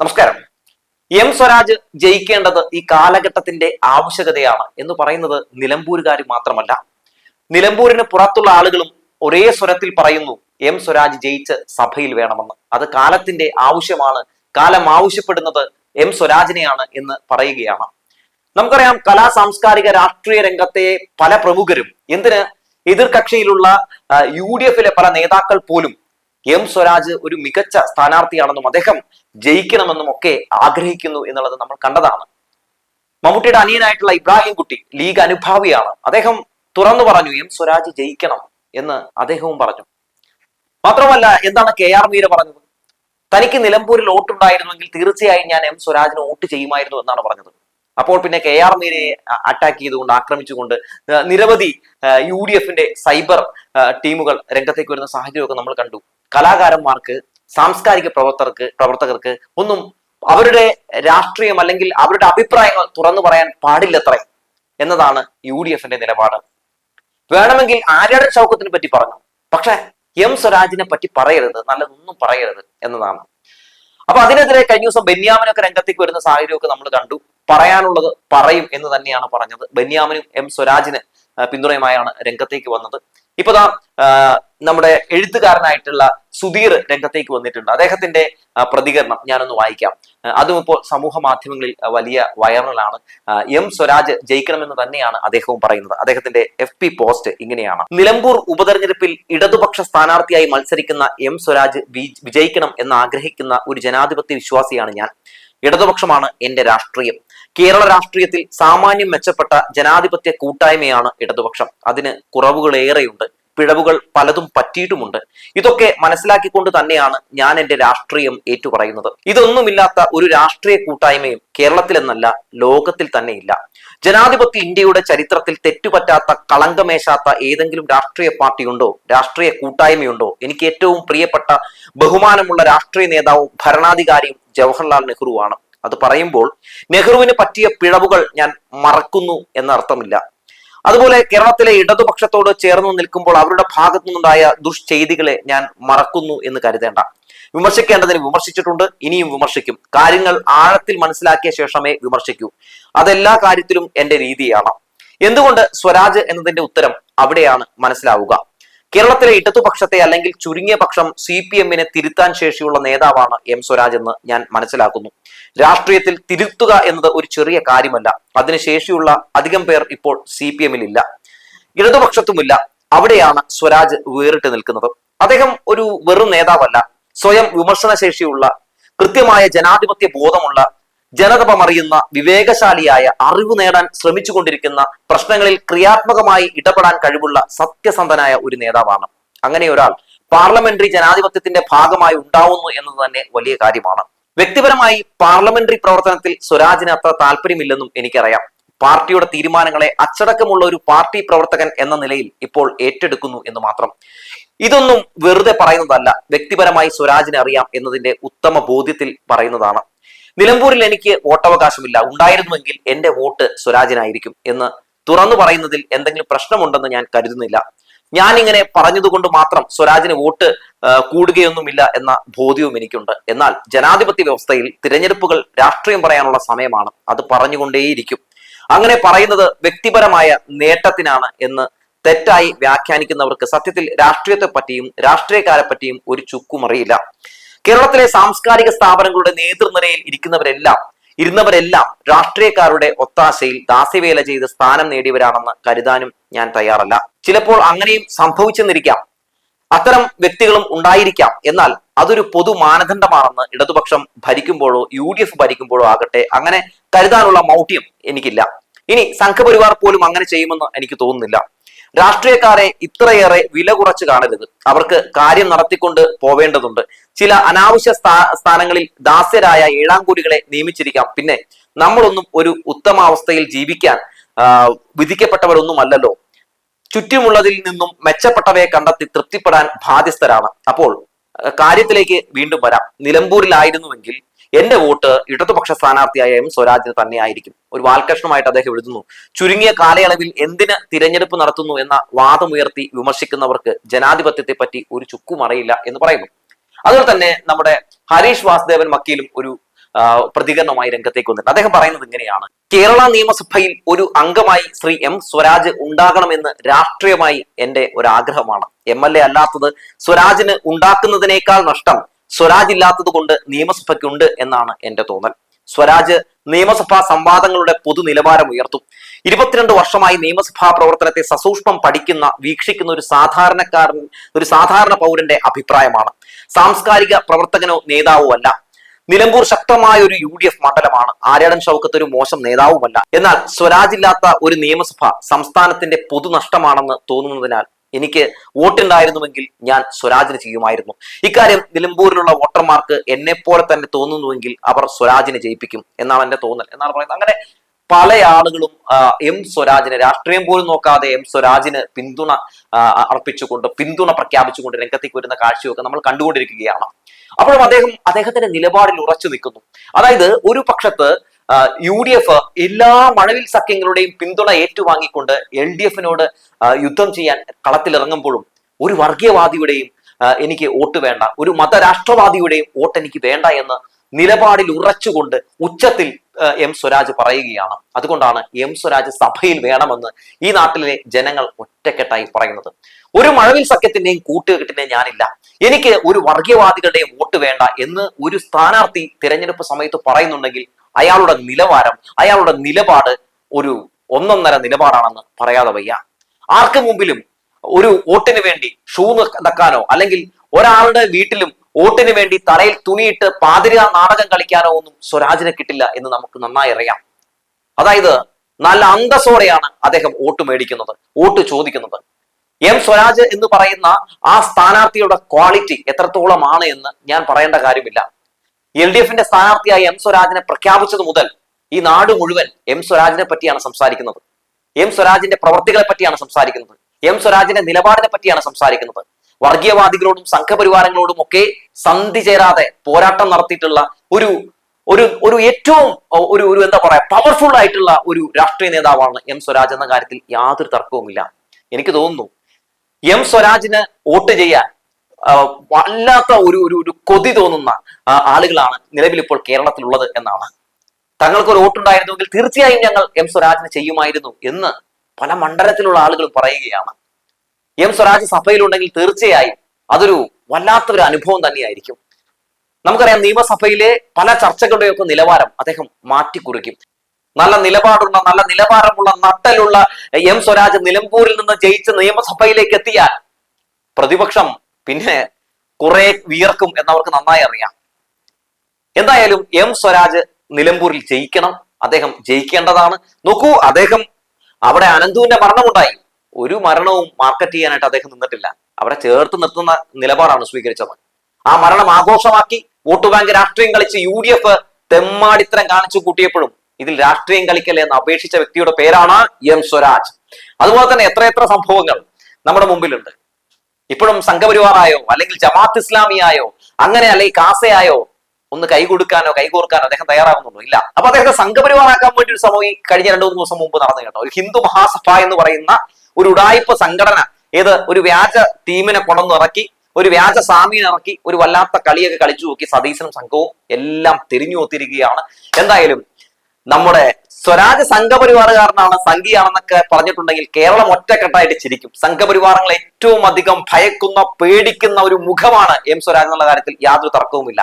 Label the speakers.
Speaker 1: നമസ്കാരം. എം സ്വരാജ് ജയിക്കേണ്ടത് ഈ കാലഘട്ടത്തിന്റെ ആവശ്യകതയാണ് എന്ന് പറയുന്നത് നിലമ്പൂരുകാർ മാത്രമല്ല. നിലമ്പൂരിന് പുറത്തുള്ള ആളുകളും ഒരേ സ്വരത്തിൽ പറയുന്നു എം സ്വരാജ് ജയിച്ച് സഭയിൽ വേണമെന്ന്. അത് കാലത്തിന്റെ ആവശ്യമാണ് കാലം ആവശ്യപ്പെടുന്നത് എം സ്വരാജിനെയാണ് എന്ന് പറയുകയാണ്. നമുക്കറിയാം കലാ സാംസ്കാരിക രാഷ്ട്രീയ രംഗത്തെ പല പ്രമുഖരും എന്തിന് എതിർകക്ഷിയിലുള്ള യു ഡി എഫിലെ പല നേതാക്കൾ പോലും എം സ്വരാജ് ഒരു മികച്ച സ്ഥാനാർത്ഥിയാണെന്നും അദ്ദേഹം ജയിക്കണമെന്നും ഒക്കെ ആഗ്രഹിക്കുന്നു എന്നുള്ളത് നമ്മൾ കണ്ടതാണ്. മമ്മൂട്ടിയുടെ അനിയനായിട്ടുള്ള ഇബ്രാഹിം കുട്ടി ലീഗ് അനുഭാവിയാണ്. അദ്ദേഹം തുറന്നു പറഞ്ഞു എം സ്വരാജ് ജയിക്കണം എന്ന് അദ്ദേഹവും പറഞ്ഞു. മാത്രമല്ല എന്താണ് കെ ആർ മീര പറഞ്ഞത്? തനിക്ക് നിലമ്പൂരിൽ വോട്ടുണ്ടായിരുന്നെങ്കിൽ തീർച്ചയായും ഞാൻ എം സ്വരാജിന് വോട്ട് ചെയ്യുമായിരുന്നു എന്നാണ് പറഞ്ഞത്. അപ്പോൾ പിന്നെ കെ ആർ മീരയെ അറ്റാക്ക് ചെയ്തുകൊണ്ട് ആക്രമിച്ചുകൊണ്ട് നിരവധി യു ഡി എഫിന്റെ സൈബർ ടീമുകൾ രംഗത്തേക്ക് വരുന്ന സാഹചര്യമൊക്കെ നമ്മൾ കണ്ടു. കലാകാരന്മാർക്ക് സാംസ്കാരിക പ്രവർത്തകർക്ക് പ്രവർത്തകർക്ക് ഒന്നും അവരുടെ രാഷ്ട്രീയം അല്ലെങ്കിൽ അവരുടെ അഭിപ്രായങ്ങൾ തുറന്നു പറയാൻ പാടില്ലത്രേ എന്നതാണ് യു ഡി എഫിന്റെ നിലപാട്. വേണമെങ്കിൽ ആര്യാടൻ ചൗക്കത്തിനെ പറ്റി പറഞ്ഞു. പക്ഷെ എം സ്വരാജിനെ പറ്റി പറയരുത് നല്ലതൊന്നും പറയരുത് എന്നതാണ്. അപ്പൊ അതിനെതിരെ കഴിഞ്ഞ ദിവസം ബെന്യാമിനൊക്കെ രംഗത്തേക്ക് വരുന്ന സാഹചര്യമൊക്കെ നമ്മൾ കണ്ടു. പറയാനുള്ളത് പറയും എന്ന് തന്നെയാണ് പറഞ്ഞത്. ബെന്യാമിനും എം സ്വരാജിന് പിന്തുണയുമായാണ് രംഗത്തേക്ക് വന്നത്. ഇപ്പൊ നമ്മുടെ എഴുത്തുകാരനായിട്ടുള്ള സുധീർ രംഗത്തേക്ക് വന്നിട്ടുണ്ട്. അദ്ദേഹത്തിന്റെ പ്രതികരണം ഞാനൊന്ന് വായിക്കാം. അതും ഇപ്പോൾ സമൂഹ മാധ്യമങ്ങളിൽ വലിയ വൈറലാണ്. എം സ്വരാജ് ജയിക്കണമെന്ന് തന്നെയാണ് അദ്ദേഹവും പറയുന്നത്. അദ്ദേഹത്തിന്റെ എഫ് പി പോസ്റ്റ് ഇങ്ങനെയാണ്. നിലമ്പൂർ ഉപതെരഞ്ഞെടുപ്പിൽ ഇടതുപക്ഷ സ്ഥാനാർത്ഥിയായി മത്സരിക്കുന്ന എം സ്വരാജ് വിജയിക്കണം എന്ന് ആഗ്രഹിക്കുന്ന ഒരു ജനാധിപത്യ വിശ്വാസിയാണ് ഞാൻ. ഇടതുപക്ഷമാണ് എന്റെ രാഷ്ട്രീയം. കേരള രാഷ്ട്രീയത്തിൽ സാമാന്യം മെച്ചപ്പെട്ട ജനാധിപത്യ കൂട്ടായ്മയാണ് ഇടതുപക്ഷം. അതിന് കുറവുകളേറെയുണ്ട്. പിഴവുകൾ പലതും പറ്റിയിട്ടുമുണ്ട്. ഇതൊക്കെ മനസ്സിലാക്കിക്കൊണ്ട് തന്നെയാണ് ഞാൻ എന്റെ രാഷ്ട്രീയം ഏറ്റുപറയുന്നത്. ഇതൊന്നുമില്ലാത്ത ഒരു രാഷ്ട്രീയ കൂട്ടായ്മയും കേരളത്തിലെന്നല്ല ലോകത്തിൽ തന്നെ ഇല്ല ജനാധിപത്യ ഇന്ത്യയുടെ ചരിത്രത്തിൽ തെറ്റുപറ്റാത്ത കളങ്കമേശാത്ത ഏതെങ്കിലും രാഷ്ട്രീയ പാർട്ടിയുണ്ടോ രാഷ്ട്രീയ കൂട്ടായ്മയുണ്ടോ? എനിക്ക് ഏറ്റവും പ്രിയപ്പെട്ട ബഹുമാനമുള്ള രാഷ്ട്രീയ നേതാവും ഭരണാധികാരിയും ജവഹർലാൽ നെഹ്റുവാണ്. അത് പറയുമ്പോൾ നെഹ്റുവിന് പറ്റിയ പിഴവുകൾ ഞാൻ മറക്കുന്നു എന്നർത്ഥമില്ല. അതുപോലെ കേരളത്തിലെ ഇടതുപക്ഷത്തോട് ചേർന്ന് നിൽക്കുമ്പോൾ അവരുടെ ഭാഗത്തു നിന്നുണ്ടായ ദുഷ്ചെയ്തികളെ ഞാൻ മറക്കുന്നു എന്ന് കരുതേണ്ട. വിമർശിക്കേണ്ടതിന് വിമർശിച്ചിട്ടുണ്ട് ഇനിയും വിമർശിക്കും. കാര്യങ്ങൾ ആഴത്തിൽ മനസ്സിലാക്കിയ ശേഷമേ വിമർശിക്കൂ. അതെല്ലാ കാര്യത്തിലും എന്റെ രീതിയാണ്. എന്തുകൊണ്ട് സ്വരാജ് എന്നതിന്റെ ഉത്തരം അവിടെയാണ് മനസ്സിലാവുക. കേരളത്തിലെ ഇടതുപക്ഷത്തെ അല്ലെങ്കിൽ ചുരുങ്ങിയ പക്ഷം സി പി എമ്മിനെ തിരുത്താൻ ശേഷിയുള്ള നേതാവാണ് എം സ്വരാജ് എന്ന് ഞാൻ മനസ്സിലാക്കുന്നു. രാഷ്ട്രീയത്തിൽ തിരുത്തുക എന്നത് ഒരു ചെറിയ കാര്യമല്ല. അതിന് ശേഷിയുള്ള അധികം പേർ ഇപ്പോൾ സി പി എമ്മിലില്ല ഇടതുപക്ഷത്തുമില്ല. അവിടെയാണ് സ്വരാജ് വേറിട്ട് നിൽക്കുന്നത്. അദ്ദേഹം ഒരു വെറും നേതാവല്ല. സ്വയം വിമർശന ശേഷിയുള്ള കൃത്യമായ ജനാധിപത്യ ബോധമുള്ള ജനതപമറിയുന്ന വിവേകശാലിയായ അറിവ് നേടാൻ ശ്രമിച്ചുകൊണ്ടിരിക്കുന്ന പ്രശ്നങ്ങളിൽ ക്രിയാത്മകമായി ഇടപെടാൻ കഴിവുള്ള സത്യസന്ധനായ ഒരു നേതാവാണ്. അങ്ങനെ ഒരാൾ പാർലമെന്ററി ജനാധിപത്യത്തിന്റെ ഭാഗമായി ഉണ്ടാവുന്നു എന്നത് തന്നെ വലിയ കാര്യമാണ്. വ്യക്തിപരമായി പാർലമെന്ററി പ്രവർത്തനത്തിൽ സ്വരാജിന് അത്ര താല്പര്യമില്ലെന്നും എനിക്കറിയാം. പാർട്ടിയുടെ തീരുമാനങ്ങളെ അച്ചടക്കമുള്ള ഒരു പാർട്ടി പ്രവർത്തകൻ എന്ന നിലയിൽ ഇപ്പോൾ ഏറ്റെടുക്കുന്നു എന്ന് മാത്രം. ഇതൊന്നും വെറുതെ പറയുന്നതല്ല. വ്യക്തിപരമായി സ്വരാജിനെ അറിയാം എന്നതിന്റെ ഉത്തമ ബോധ്യത്തിൽ പറയുന്നതാണ്. നിലമ്പൂരിൽ എനിക്ക് വോട്ടവകാശമില്ല. ഉണ്ടായിരുന്നുവെങ്കിൽ എന്റെ വോട്ട് സ്വരാജിനായിരിക്കും എന്ന് തുറന്നു പറയുന്നതിൽ എന്തെങ്കിലും പ്രശ്നമുണ്ടെന്ന് ഞാൻ കരുതുന്നില്ല. ഞാൻ ഇങ്ങനെ പറഞ്ഞതുകൊണ്ട് മാത്രം സ്വരാജിന് വോട്ട് കൂടുകയൊന്നുമില്ല എന്ന ബോധ്യവും എനിക്കുണ്ട്. എന്നാൽ ജനാധിപത്യ വ്യവസ്ഥയിൽ തിരഞ്ഞെടുപ്പുകൾ രാഷ്ട്രീയം പറയാനുള്ള സമയമാണ്. അത് പറഞ്ഞുകൊണ്ടേയിരിക്കും. അങ്ങനെ പറയുന്നത് വ്യക്തിപരമായ നേട്ടത്തിനാണ് എന്ന് തെറ്റായി വ്യാഖ്യാനിക്കുന്നവർക്ക് സത്യത്തിൽ രാഷ്ട്രീയത്തെ പറ്റിയും രാഷ്ട്രീയക്കാരെ പറ്റിയും ഒരു ചുക്കും അറിയില്ല. കേരളത്തിലെ സാംസ്കാരിക സ്ഥാപനങ്ങളുടെ നേതൃനിരയിൽ ഇരിക്കുന്നവരെല്ലാം ഇരുന്നവരെല്ലാം രാഷ്ട്രീയക്കാരുടെ ഒത്താശയിൽ ദാസ്യവേല ചെയ്ത് സ്ഥാനം നേടിയവരാണെന്ന് കരുതാനും ഞാൻ തയ്യാറല്ല. ചിലപ്പോൾ അങ്ങനെയും സംഭവിച്ചെന്നിരിക്കാം. അത്തരം വ്യക്തികളും ഉണ്ടായിരിക്കാം. എന്നാൽ അതൊരു പൊതു മാനദണ്ഡമാണെന്ന് ഇടതുപക്ഷം ഭരിക്കുമ്പോഴോ യു ഡി എഫ് ഭരിക്കുമ്പോഴോ ആകട്ടെ അങ്ങനെ കരുതാനുള്ള മൗഢ്യം എനിക്കില്ല. ഇനി സംഘപരിവാർ പോലും അങ്ങനെ ചെയ്യുമെന്ന് എനിക്ക് തോന്നുന്നില്ല. രാഷ്ട്രീയക്കാരെ ഇത്രയേറെ വില കുറച്ച് കാണരുത്. അവർക്ക് കാര്യം നടത്തിക്കൊണ്ട് പോവേണ്ടതുണ്ട്. ചില അനാവശ്യ സ്ഥാ- സ്ഥാനങ്ങളിൽ ദാസ്യരായ ഏഴാംകൂലികളെ നിയമിച്ചിരിക്കാം. പിന്നെ നമ്മളൊന്നും ഒരു ഉത്തമാവസ്ഥയിൽ ജീവിക്കാൻ വിധിക്കപ്പെട്ടവരൊന്നും അല്ലല്ലോ ചുറ്റുമുള്ളതിൽ നിന്നും മെച്ചപ്പെട്ടവയെ കണ്ടെത്തി തൃപ്തിപ്പെടാൻ ബാധ്യസ്ഥരാണ്. അപ്പോൾ കാര്യത്തിലേക്ക് വീണ്ടും വരാം. നിലമ്പൂരിലായിരുന്നുവെങ്കിൽ എന്റെ വോട്ട് ഇടതുപക്ഷ സ്ഥാനാർത്ഥിയായ എം സ്വരാജിന് തന്നെയായിരിക്കും ഒരു വാൽക്കഷ്ണമായിട്ട് അദ്ദേഹം എഴുതുന്നു ചുരുങ്ങിയ കാലയളവിൽ എന്തിന് തിരഞ്ഞെടുപ്പ് നടത്തുന്നു എന്ന വാദമുയർത്തി വിമർശിക്കുന്നവർക്ക് ജനാധിപത്യത്തെ പറ്റി ഒരു ചുക്കും അറിയില്ല എന്ന് പറയുന്നു. അതുപോലെ തന്നെ നമ്മുടെ ഹരീഷ് വാസുദേവൻ വക്കീലും ഒരു പ്രതികരണമായി രംഗത്തേക്ക് വന്നിട്ടുണ്ട്. അദ്ദേഹം പറയുന്നത് ഇങ്ങനെയാണ് കേരള നിയമസഭയിൽ ഒരു അംഗമായി ശ്രീ എം സ്വരാജ് ഉണ്ടാകണമെന്ന് രാഷ്ട്രീയമായി എന്റെ ഒരു ആഗ്രഹമാണ് എം എൽ എ അല്ലാത്തത് സ്വരാജിന് ഉണ്ടാക്കുന്നതിനേക്കാൾ നഷ്ടം സ്വരാജ് ഇല്ലാത്തത് കൊണ്ട് നിയമസഭയ്ക്കുണ്ട് എന്നാണ് എന്റെ തോന്നൽ. സ്വരാജ് നിയമസഭാ സംവാദങ്ങളുടെ പൊതു നിലവാരം ഉയർത്തും. ഇരുപത്തിരണ്ട് വർഷമായി നിയമസഭാ പ്രവർത്തനത്തെ സസൂക്ഷ്മം പഠിക്കുന്ന വീക്ഷിക്കുന്ന ഒരു സാധാരണക്കാരൻ ഒരു സാധാരണ പൗരന്റെ അഭിപ്രായമാണ്. സാംസ്കാരിക പ്രവർത്തകനോ നേതാവോ അല്ല. നിലമ്പൂർ ശക്തമായ ഒരു യു ഡി എഫ് മണ്ഡലമാണ്. ആര്യാടൻ ഷൗക്കത്ത് ഒരു മോശം നേതാവുമല്ല. എന്നാൽ സ്വരാജില്ലാത്ത ഒരു നിയമസഭ സംസ്ഥാനത്തിന്റെ പൊതു നഷ്ടമാണെന്ന് തോന്നുന്നതിനാൽ എനിക്ക് വോട്ടുണ്ടായിരുന്നുവെങ്കിൽ ഞാൻ സ്വരാജിന് ചെയ്യുമായിരുന്നു. ഇക്കാര്യം നിലമ്പൂരിലുള്ള വോട്ടർമാർക്ക് എന്നെ പോലെ തന്നെ തോന്നുന്നുവെങ്കിൽ അവർ സ്വരാജിനെ ജയിപ്പിക്കും എന്നാണ് എന്റെ തോന്നൽ എന്നാണ് പറയുന്നത്. അങ്ങനെ പല ആളുകളും എം സ്വരാജിന് രാഷ്ട്രീയം പോലും നോക്കാതെ എം സ്വരാജിന് പിന്തുണ അർപ്പിച്ചുകൊണ്ട് പിന്തുണ പ്രഖ്യാപിച്ചുകൊണ്ട് രംഗത്തേക്ക് വരുന്ന കാഴ്ചയൊക്കെ നമ്മൾ കണ്ടുകൊണ്ടിരിക്കുകയാണ്. അപ്പോഴും അദ്ദേഹം അദ്ദേഹത്തിന്റെ നിലപാടിൽ ഉറച്ചു നിൽക്കുന്നു. അതായത് ഒരു പക്ഷത്ത് യു ഡി എഫ് എല്ലാ മഴവിൽ സഖ്യങ്ങളുടെയും പിന്തുണ ഏറ്റുവാങ്ങിക്കൊണ്ട് എൽ ഡി എഫിനോട് യുദ്ധം ചെയ്യാൻ കളത്തിലിറങ്ങുമ്പോഴും ഒരു വർഗീയവാദിയുടെയും എനിക്ക് വോട്ട് വേണ്ട ഒരു മതരാഷ്ട്രവാദിയുടെയും വോട്ട് എനിക്ക് വേണ്ട എന്ന് നിലപാടിൽ ഉറച്ചുകൊണ്ട് ഉച്ചത്തിൽ എം സ്വരാജ് പറയുകയാണ്. അതുകൊണ്ടാണ് എം സ്വരാജ് സഭയിൽ വേണമെന്ന് ഈ നാട്ടിലെ ജനങ്ങൾ ഒറ്റക്കെട്ടായി പറയുന്നത്. ഒരു മഴവിൽ സഖ്യത്തിന്റെയും കൂട്ടുകെട്ടിന്റെയും ഞാനില്ല. എനിക്ക് ഒരു വർഗീയവാദികളുടെയും വോട്ട് വേണ്ട എന്ന് ഒരു സ്ഥാനാർത്ഥി തിരഞ്ഞെടുപ്പ് സമയത്ത് പറയുന്നുണ്ടെങ്കിൽ അയാളുടെ നിലവാരം അയാളുടെ നിലപാട് ഒരു ഒന്നൊന്നര നിലപാടാണെന്ന് പറയാതെ വയ്യ. ആർക്ക് മുമ്പിലും ഒരു വോട്ടിന് വേണ്ടി ഷൂ നക്കാനോ അല്ലെങ്കിൽ ഒരാളുടെ വീട്ടിലും വോട്ടിന് വേണ്ടി തലയിൽ തുണിയിട്ട് പാതിര നാടകം കളിക്കാനോ ഒന്നും സ്വരാജിനെ കിട്ടില്ല എന്ന് നമുക്ക് നന്നായി അറിയാം. അതായത് നല്ല അന്തസ്സോടെയാണ് അദ്ദേഹം വോട്ട് മേടിക്കുന്നത് വോട്ട് ചോദിക്കുന്നത്. എം സ്വരാജ് എന്ന് പറയുന്ന ആ സ്ഥാനാർത്ഥിയുടെ ക്വാളിറ്റി എത്രത്തോളമാണ് എന്ന് ഞാൻ പറയേണ്ട കാര്യമില്ല. എൽ ഡി എഫിന്റെ സ്ഥാനാർത്ഥിയായി എം സ്വരാജിനെ പ്രഖ്യാപിച്ചത് മുതൽ ഈ നാട് മുഴുവൻ എം സ്വരാജിനെ പറ്റിയാണ് സംസാരിക്കുന്നത്. എം സ്വരാജിന്റെ പ്രവർത്തികളെ പറ്റിയാണ് സംസാരിക്കുന്നത്. എം സ്വരാജിന്റെ നിലപാടിനെ പറ്റിയാണ് സംസാരിക്കുന്നത്. വർഗീയവാദികളോടും സംഘപരിവാരങ്ങളോടും ഒക്കെ സന്ധി ചേരാതെ പോരാട്ടം നടത്തിയിട്ടുള്ള ഒരു ഒരു ഒരു ഏറ്റവും ഒരു ഒരു എന്താ പറയാ പവർഫുൾ ആയിട്ടുള്ള ഒരു രാഷ്ട്രീയ നേതാവാണ് എം സ്വരാജ് എന്ന കാര്യത്തിൽ യാതൊരു തർക്കവുമില്ല എനിക്ക് തോന്നുന്നു എം സ്വരാജിന് വോട്ട് ചെയ്യാൻ വല്ലാത്ത ഒരു ഒരു കൊതി തോന്നുന്ന ആളുകളാണ് നിലവിൽ ഇപ്പോൾ കേരളത്തിലുള്ളത് എന്നാണ്. തങ്ങൾക്ക് ഒരു വോട്ടുണ്ടായിരുന്നുവെങ്കിൽ തീർച്ചയായും ഞങ്ങൾ എം സ്വരാജിന് ചെയ്യുമായിരുന്നു എന്ന് പല മണ്ഡലത്തിലുള്ള ആളുകൾ പറയുകയാണ്. എം സ്വരാജ് സഭയിലുണ്ടെങ്കിൽ തീർച്ചയായും അതൊരു വല്ലാത്തൊരു അനുഭവം തന്നെയായിരിക്കും. നമുക്കറിയാം നിയമസഭയിലെ പല ചർച്ചകളുടെയൊക്കെ നിലവാരം അദ്ദേഹം മാറ്റിക്കുറിക്കും. നല്ല നിലപാടുള്ള നല്ല നിലവാരമുള്ള നട്ടലുള്ള എം സ്വരാജ് നിലമ്പൂരിൽ നിന്ന് ജയിച്ച് നിയമസഭയിലേക്ക് എത്തിയാൽ പ്രതിപക്ഷം പിന്നെ കുറെ വിയർക്കും എന്നവർക്ക് നന്നായി അറിയാം. എന്തായാലും എം സ്വരാജ് നിലമ്പൂരിൽ ജയിക്കണം. അദ്ദേഹം ജയിക്കേണ്ടതാണ്. നോക്കൂ അദ്ദേഹം അവിടെ അനന്തുവിന്റെ മരണമുണ്ടായി. ഒരു മരണവും മാർക്കറ്റ് ചെയ്യാനായിട്ട് അദ്ദേഹം നിന്നിട്ടില്ല. അവരെ ചേർത്ത് നിർത്തുന്ന നിലപാടാണ് സ്വീകരിച്ചത് ആ മരണം ആഘോഷമാക്കി വോട്ട് ബാങ്ക് രാഷ്ട്രീയം കളിച്ച് യു ഡി എഫ് തെമ്മാടിത്തരം കാണിച്ചു കൂട്ടിയപ്പോഴും ഇതിൽ രാഷ്ട്രീയം കളിക്കല്ലേ എന്ന് അപേക്ഷിച്ച വ്യക്തിയുടെ പേരാണ് എം സ്വരാജ്. അതുപോലെ തന്നെ എത്രയെത്ര സംഭവങ്ങൾ നമ്മുടെ മുമ്പിലുണ്ട്. ഇപ്പോഴും സംഘപരിവാറായോ അല്ലെങ്കിൽ ജമാഅത്ത് ഇസ്ലാമിയായോ അങ്ങനെ അല്ലെങ്കിൽ കാസയായോ ഒന്ന് കൈ കൊടുക്കാനോ കൈ കോർക്കാനോ അദ്ദേഹം തയ്യാറാകുന്നുണ്ടോ ഇല്ല. അപ്പൊ അദ്ദേഹത്തെ സംഘപരിവാറാക്കാൻ വേണ്ടി ഒരു സമയം ഈ കഴിഞ്ഞ രണ്ടു മൂന്ന് ദിവസം മുമ്പ് നടന്നു കേട്ടോ. ഒരു ഹിന്ദു മഹാസഭ എന്ന് പറയുന്ന ഒരു ഉടായ്പ സംഘടന ഏത് ഒരു വ്യാജ ടീമിനെ കൊണ്ടുവന്നിറക്കി ഒരു വ്യാജ സാമീനെ ഇറക്കി ഒരു വല്ലാത്ത കളിയൊക്കെ കളിച്ചു നോക്കി സതീശനും സംഘവും എല്ലാം തിരിഞ്ഞു ഒത്തിരിക്കുകയാണ് എന്തായാലും നമ്മുടെ സ്വരാജ് സംഘപരിവാറുകാരനാണ് സംഘിയാണെന്നൊക്കെ പറഞ്ഞിട്ടുണ്ടെങ്കിൽ കേരളം ഒറ്റക്കെട്ടായിട്ട് ചിരിക്കും. സംഘപരിവാറങ്ങൾ ഏറ്റവും അധികം ഭയക്കുന്ന പേടിക്കുന്ന ഒരു മുഖമാണ് എം സ്വരാജ് എന്നുള്ള കാര്യത്തിൽ യാതൊരു തർക്കവുമില്ല.